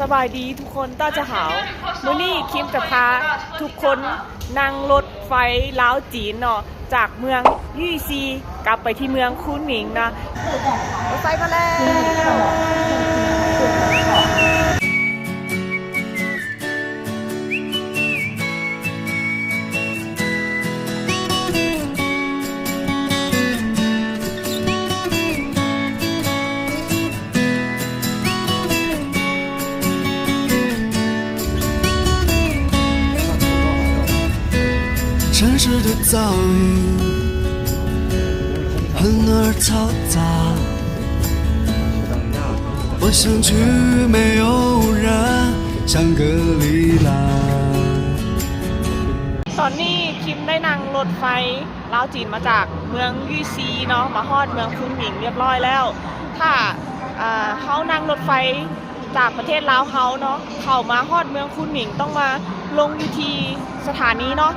สบายดีทุกคนต้าจะหาวมื้อนี้คิมจะพาทุกคนนั่งรถไฟล้าวจีนเนาะจากเมืองยี่ซีกลับไปที่เมืองคุนหมิงนะรถไฟมาแล้ว 城市的噪音很而嘈杂，我想去没有人香格里拉。 ตอนนี้คิมได้นั่งรถไฟล้าวจีนมาจากเมืองยี่ซีเนาะมาฮอดเมืองคุนหมิงเรียบร้อยแล้ว ถ้าอ่าเขานั่งรถไฟจากประเทศลาวเขาเนาะเข้ามาฮอดเมืองคุนหมิงต้องมาลงอยู่ที่สถานีเนาะ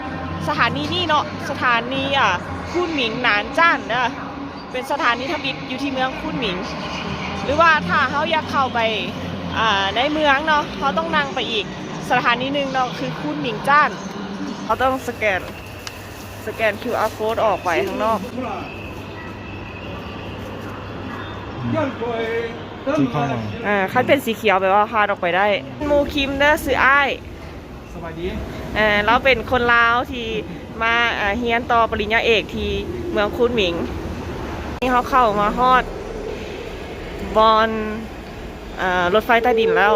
สถานีนี่เนาะสถานีอะคุนหมิงหนานจ้านเนะเป็นสถานีทับบิดอยู่ที่เมืองคุนหมิง หรือว่าถ้าเขาอยากเข้าไปอ่าในเมืองเนาะเขาต้องนั่งไปอีกสถานีหนึ่งเนาะคือคุนหมิงจ้านเขาต้องสแกนสแกน QR code ออกไปข้างนอกที่เข้ามาอ่าคันเป็นสีเขียวแปลว่าพาดออกไปได้มูคิมเด้อซื้ออ้ายสบายดีอ่า เราเป็นคนลาวที่มาอ่าเฮียนต่อปริญญาเอกที่เมืองคุนหมิง นี่เขาเข้ามาฮอดบอนอ่ารถไฟใต้ดินแล้ว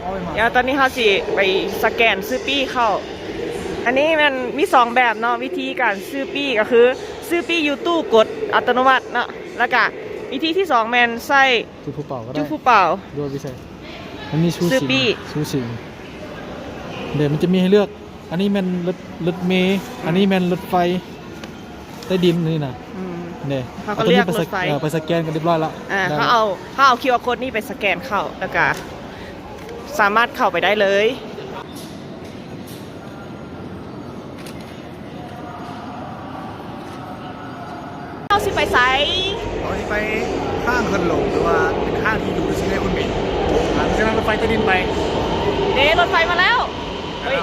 เอาไปมาเดี๋ยวตอนนี้เขาสิไปสแกนซื้อปี้เข้า อันนี้มันมีสองแบบเนาะวิธีการซื้อปี้ก็คือ ซื้อปี้ยูทูบกดอัตโนมัติเนาะแล้วก็วิธีที่สองแมนใส่จุดผู้เป่าก็ได้จุผู้เป่าด้วยพิเศษมันมีชูซื้อชิงปี้ชูชิง เดี๋ยวมันจะมีให้เลือก อันนี้แมันรถรถเมล์อันนี้แมันรถไฟใต้ดินนี่นะอืม เนี่ยเขาก็ตัวนี้เลือกไปสรถไฟ เออไปสแกนกันเรียบร้อยแล้วอ่าได้เขาเอาเขาเอาคิวอาร์โค้ดนี่ไปสแกนเข้าแล้วก็สามารถเข้าไปได้เลยเอาสิไปไซตอนนี้ไปข้างเคินหลงหรือว่าเป็นข้างที่อยู่ที่ในคุณหมิงหลังจากนั้นรถไฟใต้ดินไป เด้รถไฟมาแล้ว เฮ้ย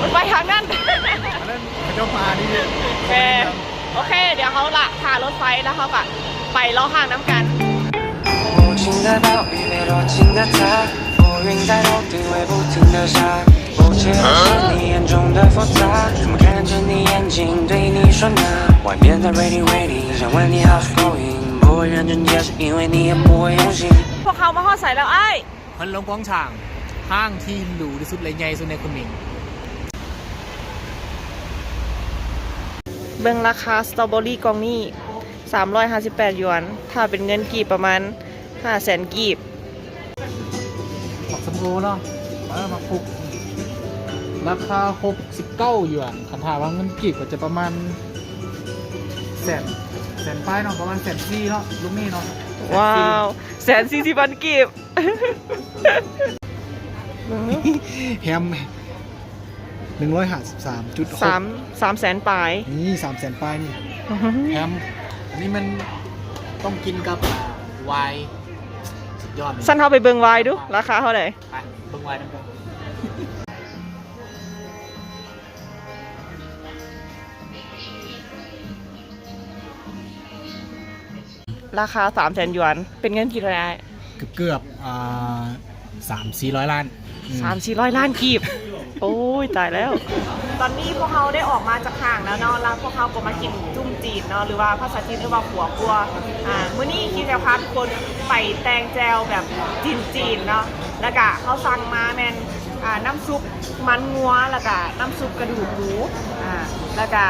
รถไฟทางนั้น อันนั้นพระเจ้ามานี่เนี่ย โอเค โอเค เดี๋ยวเขาละผ่ารถไฟแล้วเขาก็ไปล้อห่างน้ำกัน 无情的暴雨被多情的他，浮云在头顶会不停的下。不解的是你眼中的复杂，怎么看着你眼睛对你说呢？外面的 ready ready，想问你 how's going，不会认真解释，因为你也不会用心。 พวกเขามาฮอดใส่แล้วไอ้าย เคินหลงกวางฉาง ห้างที่หรูที่สุดและใหญ่ที่สุดในคุณหมิงเบิ่งราคาสตรอเบอรี่กล่องนี้ 358 หยวน ถ้าเป็นเงินกีบประมาณ500,000กีบหมักสมโอเนาะมาหมักปุก ราคา 69 หยวนคันถามว่าเงินกีบก็จะประมาณแสนแสนป้ายเนาะประมาณแสนสี่เนาะลูกหนี่เนาะว้าว แสนสี่สิบพันกีบ แฮมหนึ่งร้อยห้าสิบสามจุดสามสามแสนปลาย นี่สามแสนป้ายนี่แฮมอันนี้มันต้องกินกับอ่าไวน์สุดยอดเลยสั้นเข้าไปเบิ่งไวน์ดู ราคาเท่าไหร่ไปเบิ่งไวน์น้ำกันราคา3แสนหยวน เป็นเงินกี่ร้อยเกือบเกือบอ่า สามสี่ร้อยล้านอืมสามสี่ร้อยล้านกีบ โอ้ยตายแล้ว ตอนนี้พวกเขาได้ออกมาจากห่างแล้วเนาะแล้วพวกเขาก็มากินจุ้มจีนเนาะหรือว่าภาษาจีนเรียกว่าหัวกัวอ่ามื้อนี้คิดจะพาทุกคนไปแตงแจวแบบจีนจีนๆเนาะแล้วก็เขาสั่งมาแมนอ่าน้ำซุปมันงัวแล้วก็น้ำซุปกระดูกหมูอ่าแล้วก็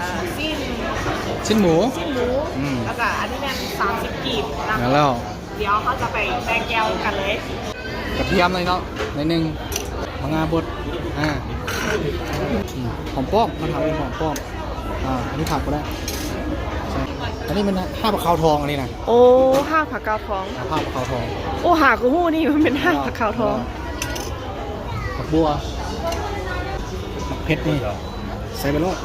อ่าสิ้นชิ้นหมูสิ้นหมูอืมแล้วก็อันนี้แมนสามสิบกีบนะแล้ว เดี๋ยวเขาจะไปแตงแจวกันเลย กระเทียมเลยเนาะในหนึ่งมะงาบดอ่าอืมหอมป้อมมาทำเป็นหอมป้อมอ่าอันนี้ผักก็ได้ใช่อันนี้มันห้าปลาขาวทองอันนี้นะโอ้ห้างผักกาดทอง ห้าปลาขาวทองโอ้หากูหู้นี่มันเป็นห้างผักขาวทอง ผักบัวผักเพชรนี่ใส่ไปแล้ว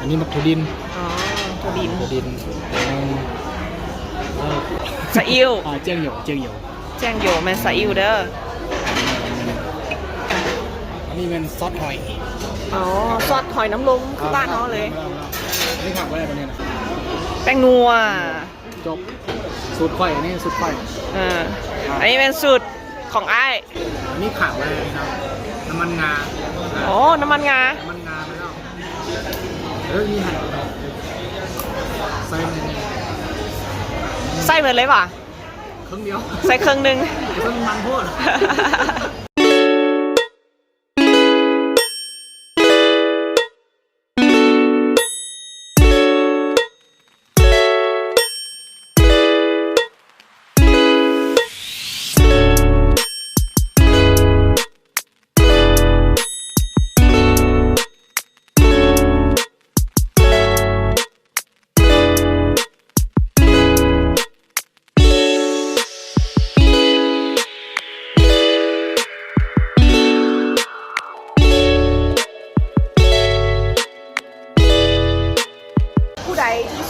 อันนี้มักถั่วดินอ๋อถั่วดินถั่วดินอืมเออ สะอิ่วอ่าเจียงเหยวเจียงเหยวแจ้งโยแมนซาอิวเด้อ อันนี้เป็นซอสหอยอ๋อซอสหอยน้ำลมคือบ้านเขาเลย อันนี้ขาดไว้อะไรตัวนี้นะแป้งนัวจบสูตรไข่อันนี้สูตรไข่เอออันนี้เป็นสูตรของไอ้ายอันนี้ขาดไว้ครับน้ำมันงาโอ้น้ำมันงา น้ำมันงาไปแล้วเออมีหั่นใส่ ใส่เหมือนเลยป่ะครึ่งเดียวใส่เครื่องหนึงเพิ่งมันโพด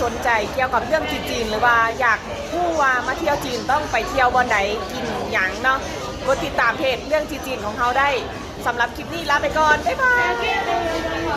สนใจเกี่ยวกับเรื่องจีนหรือว่าอยากผู้ว่ามาเที่ยวจีนต้องไปเที่ยวบอนใดกินหยังเนาะกดติดตามเพจเรื่องจีนของเขาได้สำหรับคลิปนี้ลาไปก่อน บ๊ายบาย